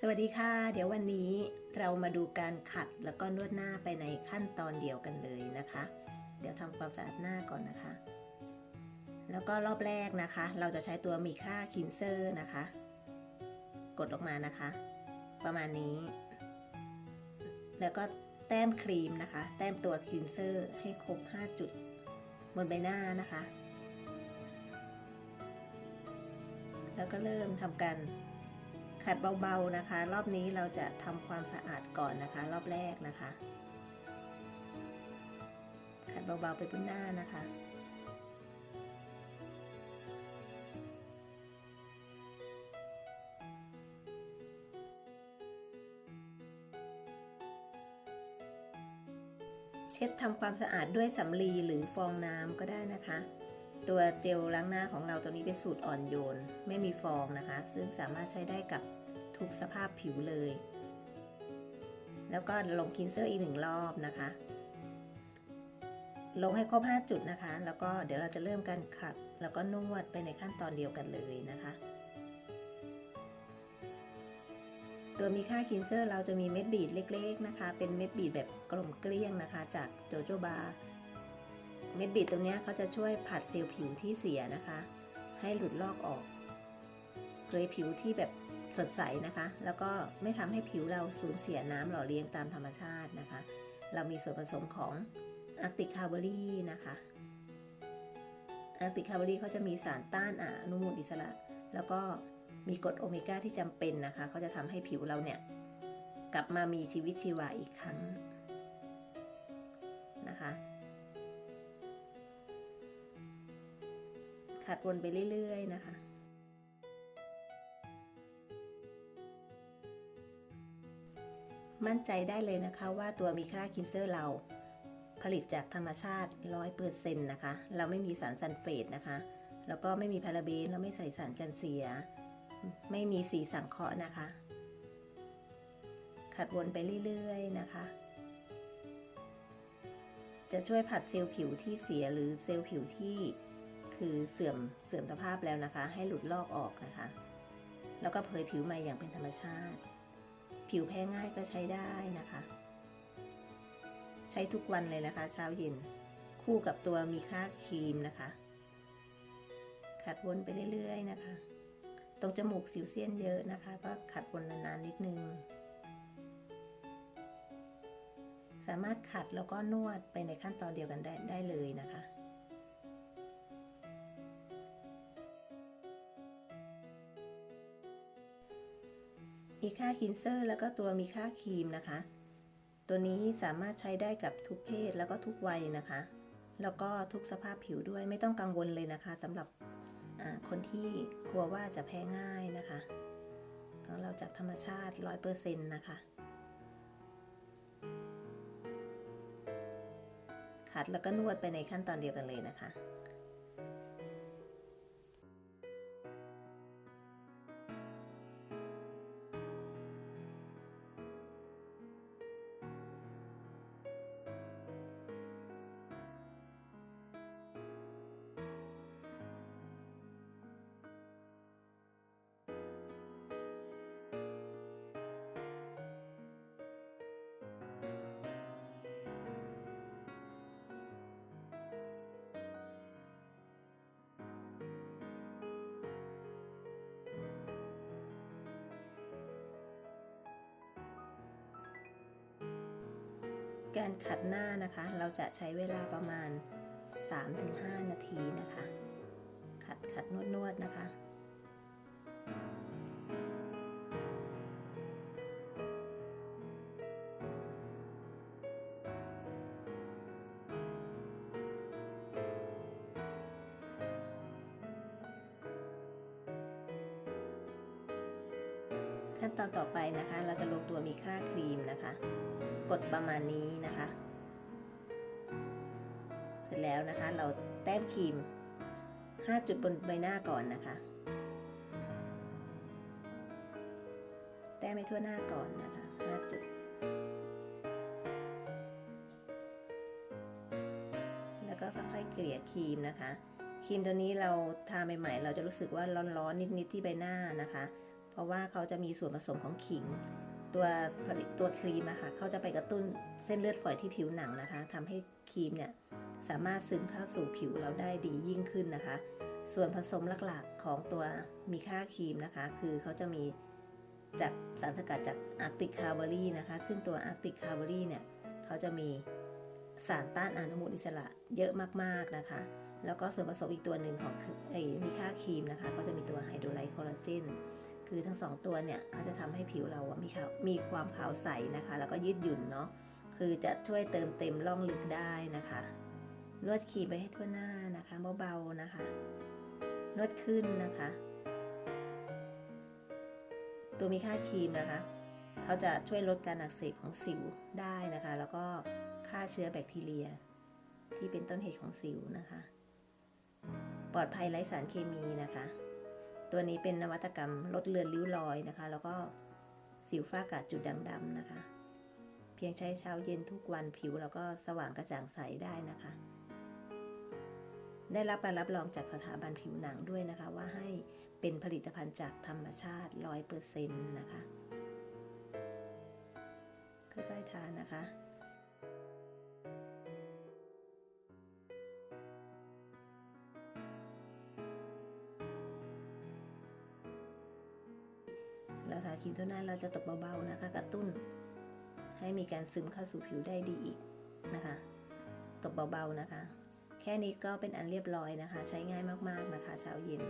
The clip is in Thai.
สวัสดีค่ะ เดี๋ยววันนี้เรามาดูการขัดแล้วก็นวดหน้าไปในขั้นตอนเดียวกันเลยนะคะ เดี๋ยวทำความสะอาดหน้าก่อนนะคะ แล้วก็รอบแรกนะคะ เราจะใช้ตัวมีค่าคินเซอร์นะคะ กดออกมานะคะ ประมาณนี้ แล้วก็แต้มครีมนะคะ แต้มตัวคินเซอร์ให้ครบ 5 จุดบนใบหน้านะคะ แล้วก็เริ่มทำการ ขัดเบาๆนะคะ รอบนี้เราจะทำความสะอาดก่อนนะคะ รอบแรกนะคะ ขัดเบาๆไปบนหน้านะคะ เช็ดทำความสะอาดด้วยสำลีหรือฟองน้ำก็ได้นะคะตัวเจลล้างหน้าของเราตัวนี้เป็นสูตรอ่อนโยน ไม่มีฟองนะคะ ซึ่งสามารถใช้ได้กับ ทุกสภาพผิวเลย แล้วก็ลงคินเซอร์อีกหนึ่งรอบนะคะ ลงให้ครบ 5 จุดนะคะ แล้วก็เดี๋ยวเราจะเริ่มการขัด แล้วก็นวดไปในขั้นตอนเดียวกันเลยนะคะ ตัวมีค่าคินเซอร์เราจะมีเม็ดบีดเล็ก ๆนะคะ เป็นเม็ดบีดแบบกลมเกลี้ยงนะคะ จากโจโจบาเม็ดบีดตรงนี้เขาจะช่วยผัดเซลล์ผิวที่เสียนะคะ ให้หลุดลอกออกเผยผิวที่แบบ สดใสนะคะ แล้วก็ไม่ทำให้ผิวเราสูญเสียน้ำหล่อเลี้ยงตามธรรมชาตินะคะ เรามีส่วนผสมของอาร์ติกคาร์บอรี่นะคะอาร์ติกคาร์บอรี่เขาจะมีสารต้านอนุมูลอิสระ แล้วก็มีกรดโอเมก้าที่จำเป็นนะคะเขาจะทำให้ผิวเราเนี่ยกลับมามีชีวิตชีวาอีกครั้งนะคะขัดวนไปเรื่อย ๆ นะคะ มั่นใจได้เลยนะคะว่าตัวมีคาราคินเซอร์เรา ผลิตจากธรรมชาติ 100%นะคะ เราไม่มีสารซัลเฟตนะคะ แล้วก็ไม่มีพาราเบน เราไม่ใส่สารกันเสีย ไม่มีสีสังเคราะห์นะคะ ขัดวนไปเรื่อยๆนะคะ จะช่วยผัดเซลล์ผิวที่เสียหรือเซลล์ผิวที่คือเสื่อมเสื่อมสภาพแล้วนะคะ ให้หลุดลอกออกนะคะ แล้วก็เผยผิวใหม่อย่างเป็นธรรมชาติ ผิวแพ้ง่ายก็ใช้ได้นะคะ ใช้ทุกวันเลยนะคะ เช้าเย็นคู่กับตัวมีค่าครีมนะคะ ขัดวนไปเรื่อยๆนะคะ ตรงจมูกสิวเซียนเยอะนะคะ ก็ขัดวนนานๆนิดนึง สามารถขัดแล้วก็นวดไปในขั้นตอนเดียวกันได้ได้เลยนะคะ มีค่าคินเซอร์ แล้วก็ตัวมีค่าครีมนะคะ ตัวนี้สามารถใช้ได้กับทุกเพศแล้วก็ทุกวัยนะคะ แล้วก็ทุกสภาพผิวด้วยไม่ต้องกังวลเลยนะคะสำหรับคนที่กลัวว่าจะแพ้ง่ายนะคะของเราจากธรรมชาติ 100%นะคะ ขัดแล้วก็นวดไปในขั้นตอนเดียวกันเลยนะคะ การขัดหน้านะคะ เราจะใช้เวลาประมาณ 3-5 นาทีนะคะ ขัดขัดนวดนวดนะคะขั้นตอนต่อไปนะคะ เราจะลงตัวมีคราครีมนะคะ กดประมาณนี้นะคะ เสร็จแล้วนะคะเราแต้มครีม 5 จุดบนใบหน้าก่อนนะคะ แต้มไปทั่วหน้าก่อนนะคะ 5 จุด แล้วก็ค่อยๆเกลี่ยครีมนะคะครีมตัวนี้เราทาใหม่ๆ เราจะรู้สึกว่าร้อนๆนิดๆที่ใบหน้านะคะ เพราะว่าเขาจะมีส่วนผสมของขิง ตัวผลิตตัวครีมนะคะเขาจะไปกระตุ้นเส้นเลือดฝอยที่ผิวหนังนะคะทำให้ครีมเนี่ยสามารถซึมเข้าสู่ผิวเราได้ดียิ่งขึ้นนะคะ ส่วนผสมหลักๆของตัวมีค่าครีมนะคะ คือเขาจะมีจากสารสกัดจากอาร์ติกคาร์บอรี่นะคะ ซึ่งตัวอาร์ติกคาร์บอรี่เนี่ยเขาจะมีสารต้านอนุมูลอิสระเยอะมากๆนะคะ แล้วก็ส่วนผสมอีกตัวหนึ่งของไอ้มีค่าครีมนะคะ ก็จะมีตัวไฮโดรไลท์คอลลาเจน คือทั้งสองตัวเนี่ยเขาจะทำให้ผิวเราอะมีขาวมีความขาวใสนะคะ แล้วก็ยืดหยุ่นเนาะคือจะช่วยเติมเต็มร่องลึกได้นะคะนวดครีมไปให้ทั่วหน้านะคะเบาๆนะคะ นวดขึ้นนะคะ ตัวมีค่าครีมนะคะเขาจะช่วยลดการอักเสบของสิวได้นะคะ แล้วก็ฆ่าเชื้อแบคทีเรีย ที่เป็นต้นเหตุของสิวนะคะ ปลอดภัยไร้สารเคมีนะคะ ตัวนี้เป็นนวัตกรรมลดเลือนริ้วรอยนะคะ แล้วก็สิวฝ้ากระจุดด่างดำนะคะ เพียงใช้เช้าเย็นทุกวันผิวเราก็สว่างกระจ่างใสได้นะคะ ได้รับการรับรองจากสถาบันผิวหนังด้วยนะคะ ว่าให้เป็นผลิตภัณฑ์จากธรรมชาติ 100%นะคะ ค่อยๆทานนะคะ เราทาครีมเท่านั้นเราจะตบเบาๆนะคะ กระตุ้น ให้มีการซึมเข้าสู่ผิวได้ดีอีกนะคะ ตบเบาๆนะคะ แค่นี้ก็เป็นอันเรียบร้อยนะคะ ใช้ง่ายมากๆนะคะ เช้าเย็น